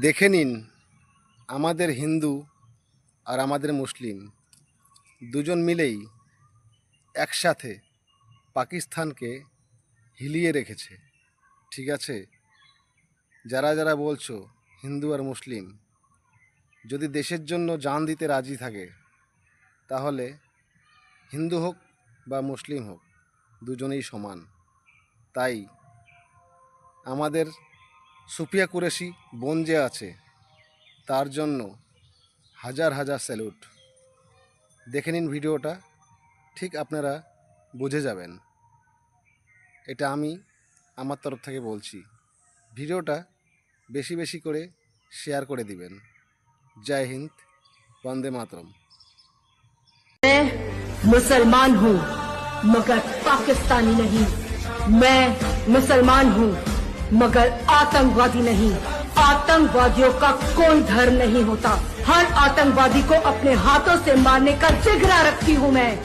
দেখে নিন, আমাদের হিন্দু আর আমাদের মুসলিম দুজন মিলেই একসাথে পাকিস্তানকে হিলিয়ে রেখেছে। ঠিক আছে? যারা যারা বলছো হিন্দু আর মুসলিম, যদি দেশের জন্য জান দিতে রাজি থাকে, তাহলে হিন্দু হোক বা মুসলিম হোক, দুজনেই সমান। তাই আমাদের সুফিয়া কুরেশি বোন যে আছে তার জন্য হাজার হাজার স্যালুট দেখে নিন ভিডিওটা ঠিক আপনারা বুঝে যাবেন এটা আমি আমার তরফ থেকে বলছি ভিডিওটা বেশি বেশি করে শেয়ার করে দিবেন জয় হিন্দ বন্দে মাতরম मैं मुसलमान हूँ मगर पाकिस्तानी नहीं मैं मुसलमान हूँ मगर आतंकवादी नहीं। आतंकवादियों का कोई धर्म नहीं होता। हर आतंकवादी को अपने हाथों से मारने का जिगरा रखती हूँ मैं।